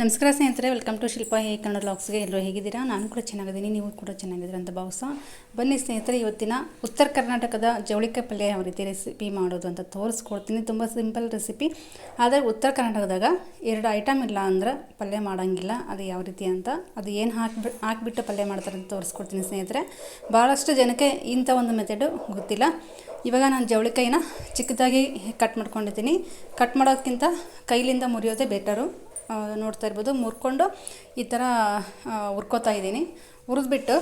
ನಮಸ್ಕಾರ ಸ್ನೇಹಿತರೆ welcome to Shilpa ಹೇ ಕನ್ನಡ ಲಾಕ್ಸ್ಗೆ ಎಲ್ಲರೂ ಹೇಗಿದ್ದೀರಾ? ನಾನು ಕೂಡ ಚೆನ್ನಾಗಿದ್ದೀನಿ, ನೀವು ಕೂಡ ಚೆನ್ನಾಗಿದ್ದೀರಾ ಅಂತ ಭಾವಿಸ ಬನ್ನಿ ಸ್ನೇಹಿತರೆ, ಇವತ್ತಿನ ಉತ್ತರ ಕರ್ನಾಟಕದ ಜವಳಿಕಾಯಿ ಪಲ್ಯ ಯಾವ ರೀತಿ ರೆಸಿಪಿ ಮಾಡೋದು ಅಂತ ತೋರಿಸ್ಕೊಡ್ತೀನಿ. ತುಂಬ ಸಿಂಪಲ್ ರೆಸಿಪಿ ಆದರೆ ಉತ್ತರ ಕರ್ನಾಟಕದಾಗ ಎರಡು ಐಟಮ್ ಇಲ್ಲ ಅಂದ್ರೆ ಪಲ್ಯ ಮಾಡೋಂಗಿಲ್ಲ. ಅದು ಯಾವ ರೀತಿ ಅಂತ, ಅದು ಏನು ಹಾಕಿಬಿಟ್ಟು ಹಾಕಿಬಿಟ್ಟು ಪಲ್ಯ ಮಾಡ್ತಾರೆ ಅಂತ ತೋರಿಸ್ಕೊಡ್ತೀನಿ ಸ್ನೇಹಿತರೆ. ಭಾಳಷ್ಟು ಜನಕ್ಕೆ ಇಂಥ ಒಂದು ಮೆಥಡು ಗೊತ್ತಿಲ್ಲ. ಇವಾಗ ನಾನು ಜವಳಿಕಾಯಿನ ಚಿಕ್ಕದಾಗಿ ಕಟ್ ಮಾಡ್ಕೊಂಡಿದ್ದೀನಿ. ಕಟ್ ಮಾಡೋದಕ್ಕಿಂತ ಕೈಲಿಂದ ಮುರಿಯೋದೇ ಬೆಟರು ನೋಡ್ತಾ ಇರ್ಬೋದು. ಮುರ್ಕೊಂಡು ಈ ಥರ ಹುರ್ಕೋತಾ ಇದ್ದೀನಿ. ಹುರಿದ್ಬಿಟ್ಟು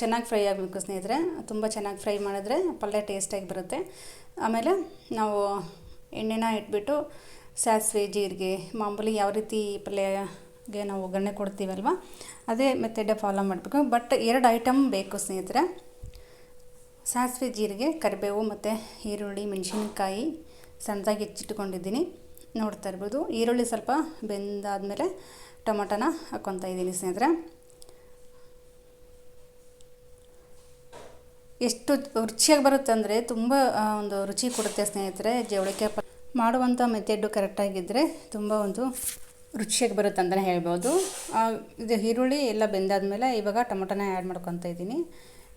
ಚೆನ್ನಾಗಿ ಫ್ರೈ ಆಗಬೇಕು ಸ್ನೇಹಿತರೆ. ತುಂಬ ಚೆನ್ನಾಗಿ ಫ್ರೈ ಮಾಡಿದ್ರೆ ಪಲ್ಯ ಟೇಸ್ಟಾಗಿ ಬರುತ್ತೆ. ಆಮೇಲೆ ನಾವು ಎಣ್ಣೆನ ಇಟ್ಬಿಟ್ಟು ಸಾಸಿವೆ, ಜೀರಿಗೆ, ಮಾಮೂಲಿ ಯಾವ ರೀತಿ ಪಲ್ಯಗೆ ನಾವು ಒಗ್ಗರಣೆ ಕೊಡ್ತೀವಲ್ವ, ಅದೇ ಮೆಥಡೇ ಫಾಲೋ ಮಾಡಬೇಕು. ಬಟ್ ಎರಡು ಐಟಮ್ ಬೇಕು ಸ್ನೇಹಿತರೆ. ಸಾಸಿವೆ, ಜೀರಿಗೆ, ಕರಿಬೇವು ಮತ್ತು ಈರುಳ್ಳಿ, ಮೆಣಸಿನ್ಕಾಯಿ ಸಣ್ಣದಾಗಿ ಹೆಚ್ಚಿಟ್ಕೊಂಡಿದ್ದೀನಿ. ನೋಡ್ತಾ ಇರ್ಬೋದು. ಈರುಳ್ಳಿ ಸ್ವಲ್ಪ ಬೆಂದಾದಮೇಲೆ ಟೊಮೊಟೊನ ಹಾಕ್ಕೊತಾ ಇದ್ದೀನಿ ಸ್ನೇಹಿತರೆ. ಎಷ್ಟು ರುಚಿಯಾಗಿ ಬರುತ್ತೆ ಅಂದರೆ ತುಂಬ ಒಂದು ರುಚಿ ಕೊಡುತ್ತೆ ಸ್ನೇಹಿತರೆ. ಜವಳಿಕೆ ಪ ಮಾಡುವಂಥ ಮೆಥೆಡ್ಡು ಕರೆಕ್ಟಾಗಿದ್ದರೆ ತುಂಬ ಒಂದು ರುಚಿಯಾಗಿ ಬರುತ್ತೆ ಅಂತಲೇ ಹೇಳ್ಬೋದು. ಇದು ಈರುಳ್ಳಿ ಎಲ್ಲ ಬೆಂದಾದಮೇಲೆ ಇವಾಗ ಟೊಮೊಟೊನ ಆ್ಯಡ್ ಮಾಡ್ಕೊತಾ ಇದ್ದೀನಿ.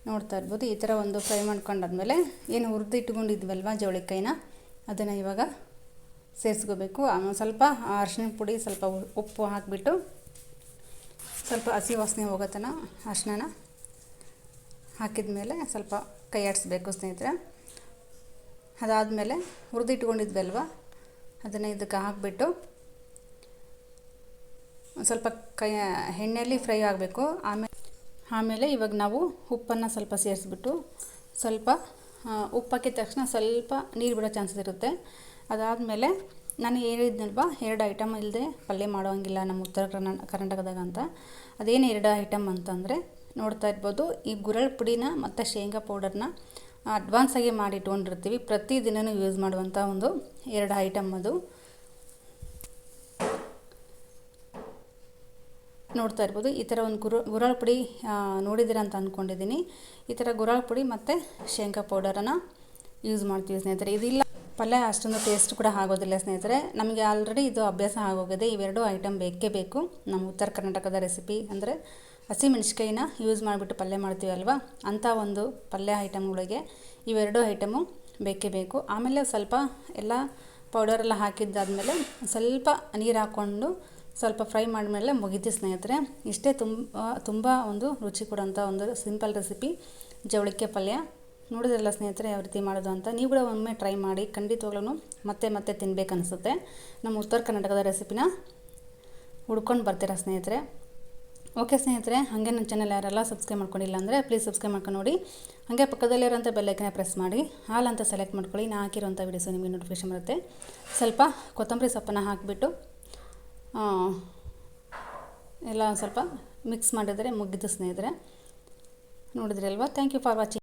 ನೋಡ್ತಾ ಇರ್ಬೋದು, ಈ ಥರ ಒಂದು ಫ್ರೈ ಮಾಡ್ಕೊಂಡಾದ್ಮೇಲೆ ಏನು ಹುರಿದು ಇಟ್ಕೊಂಡಿದ್ವಲ್ವ ಜವಳಿಕಾಯಿನ? ಅದನ್ನು ಇವಾಗ ಸೇರಿಸ್ಕೋಬೇಕು. ಆಮೇಲೆ ಸ್ವಲ್ಪ ಅರಿಶಿನ ಪುಡಿ, ಸ್ವಲ್ಪ ಉಪ್ಪು ಹಾಕಿಬಿಟ್ಟು ಸ್ವಲ್ಪ ಹಸಿ ವಾಸನೆ ಹೋಗೋ ತನಕ ಅರಿಶಿನ ಹಾಕಿದ ಮೇಲೆ ಸ್ವಲ್ಪ ಕೈ ಆಡಿಸ್ಬೇಕು ಸ್ನೇಹಿತರೆ. ಅದಾದಮೇಲೆ ಹುರಿದಿಟ್ಕೊಂಡಿದ್ವಲ್ವ? ಅದನ್ನು ಇದಕ್ಕೆ ಹಾಕಿಬಿಟ್ಟು ಸ್ವಲ್ಪ ಕೈ, ಎಣ್ಣೆಯಲ್ಲಿ ಫ್ರೈ ಆಗಬೇಕು. ಆಮೇಲೆ ಆಮೇಲೆ ಇವಾಗ ನಾವು ಉಪ್ಪನ್ನು ಸ್ವಲ್ಪ ಸೇರಿಸ್ಬಿಟ್ಟು ಸ್ವಲ್ಪ ಉಪ್ಪಾಕಿದ ತಕ್ಷಣ ಸ್ವಲ್ಪ ನೀರು ಬಿಡೋ ಚಾನ್ಸಸ್ ಇರುತ್ತೆ. ಅದಾದಮೇಲೆ ನಾನು ಹೇಳಿದ್ನಲ್ವ, ಎರಡು ಐಟಮ್ ಇಲ್ಲದೆ ಪಲ್ಯ ಮಾಡೋಂಗಿಲ್ಲ ನಮ್ಮ ಉತ್ತರ ಕರ್ನಾ, ಕರ್ನಾಟಕದಾಗ ಅಂತ. ಅದೇನು ಎರಡು ಐಟಮ್ ಅಂತಂದರೆ, ನೋಡ್ತಾ ಇರ್ಬೋದು, ಈ ಗುರಳ್ ಪುಡಿನ ಮತ್ತು ಶೇಂಗಾ ಪೌಡರ್ನ ಅಡ್ವಾನ್ಸಾಗಿ ಮಾಡಿ ಇಟ್ಕೊಂಡಿರ್ತೀವಿ ಪ್ರತಿದಿನವೂ ಯೂಸ್ ಮಾಡುವಂಥ ಒಂದು ಎರಡು ಐಟಮ್ ಅದು. ನೋಡ್ತಾ ಇರ್ಬೋದು, ಈ ಥರ ಒಂದು ಗುರು, ಗುರಾಳ್ ಪುಡಿ ನೋಡಿದಿರ ಅಂತ ಅಂದ್ಕೊಂಡಿದ್ದೀನಿ ಈ ಥರ ಗುರಾಳ್ ಪುಡಿ ಮತ್ತು ಶೇಂಗಾ ಪೌಡರನ್ನು ಯೂಸ್ ಮಾಡ್ತೀವಿ ಸ್ನೇಹಿತರೆ. ಇದಿಲ್ಲ ಪಲ್ಯ ಅಷ್ಟೊಂದು ಟೇಸ್ಟ್ ಕೂಡ ಆಗೋದಿಲ್ಲ ಸ್ನೇಹಿತರೆ. ನಮಗೆ ಆಲ್ರೆಡಿ ಇದು ಅಭ್ಯಾಸ ಆಗೋಗಿದೆ. ಇವೆರಡು ಐಟಮ್ ಬೇಕೇ ಬೇಕು. ನಮ್ಮ ಉತ್ತರ ಕರ್ನಾಟಕದ ರೆಸಿಪಿ ಅಂದರೆ ಹಸಿ ಮೆಣಸಿಕಾಯಿನ ಯೂಸ್ ಮಾಡಿಬಿಟ್ಟು ಪಲ್ಯ ಮಾಡ್ತೀವಲ್ವ ಅಂಥ ಒಂದು ಪಲ್ಯ ಐಟಮ್ಗಳಿಗೆ ಇವೆರಡು ಐಟಮು ಬೇಕೇ ಬೇಕು. ಆಮೇಲೆ ಸ್ವಲ್ಪ ಎಲ್ಲ ಪೌಡರೆಲ್ಲ ಹಾಕಿದ್ದಾದಮೇಲೆ ಸ್ವಲ್ಪ ನೀರು ಹಾಕ್ಕೊಂಡು ಸ್ವಲ್ಪ ಫ್ರೈ ಮಾಡಿದ್ಮೇಲೆ ಮುಗಿತು ಸ್ನೇಹಿತರೆ. ಇಷ್ಟೇ ತುಂಬ ತುಂಬ ಒಂದು ರುಚಿ ಕೊಡೋಂಥ ಒಂದು ಸಿಂಪಲ್ ರೆಸಿಪಿ ಜವಳಿಕೆ ಪಲ್ಯ. ನೋಡಿದ್ರಲ್ಲ ಸ್ನೇಹಿತರೆ ಯಾವ ರೀತಿ ಮಾಡೋದು ಅಂತ, ನೀವು ಕೂಡ ಒಮ್ಮೆ ಟ್ರೈ ಮಾಡಿ ಖಂಡಿತವಾಗ್ಲೂ ಮತ್ತೆ ಮತ್ತೆ ತಿನ್ಬೇಕು ಅನಿಸುತ್ತೆ ನಮ್ಮ ಉತ್ತರ ಕರ್ನಾಟಕದ ರೆಸಿಪಿನ ಹುಡ್ಕೊಂಡು ಬರ್ತೀರಾ ಸ್ನೇಹಿತರೆ? ಓಕೆ ಸ್ನೇಹಿತರೆ, ಹಾಗೆ ನನ್ನ ಚಾನಲ್ ಯಾರೆಲ್ಲ ಸಬ್ಸ್ಕ್ರೈಬ್ ಮಾಡ್ಕೊಂಡಿಲ್ಲ ಅಂದರೆ ಪ್ಲೀಸ್ ಸಬ್ಸ್ಕ್ರೈಬ್ ಮಾಡ್ಕೊಂಡು ನೋಡಿ. ಹಾಗೆ ಪಕ್ಕದಲ್ಲಿರೋಂಥ ಬೆಲ್ಲೈಕನ್ನ ಪ್ರೆಸ್ ಮಾಡಿ. ಹಾಲು ಅಂತ ಸೆಲೆಕ್ಟ್ ಮಾಡ್ಕೊಳ್ಳಿ, ನಾ ಹಾಕಿರೋಂಥ ವೀಡಿಯೋಸು ನಿಮಗೆ ನೋಟಿಫಿಕೇಶನ್ ಬರುತ್ತೆ. ಸ್ವಲ್ಪ ಕೊತ್ತಂಬರಿ ಸೊಪ್ಪನ್ನು ಹಾಕಿಬಿಟ್ಟು ಎಲ್ಲ ಸ್ವಲ್ಪ ಮಿಕ್ಸ್ ಮಾಡಿದರೆ ಮುಗಿದು ಸ್ನೇಹಿತರೆ. ನೋಡಿದ್ರಲ್ವಾ ಥ್ಯಾಂಕ್ ಯು ಫಾರ್ ವಾಚಿಂಗ್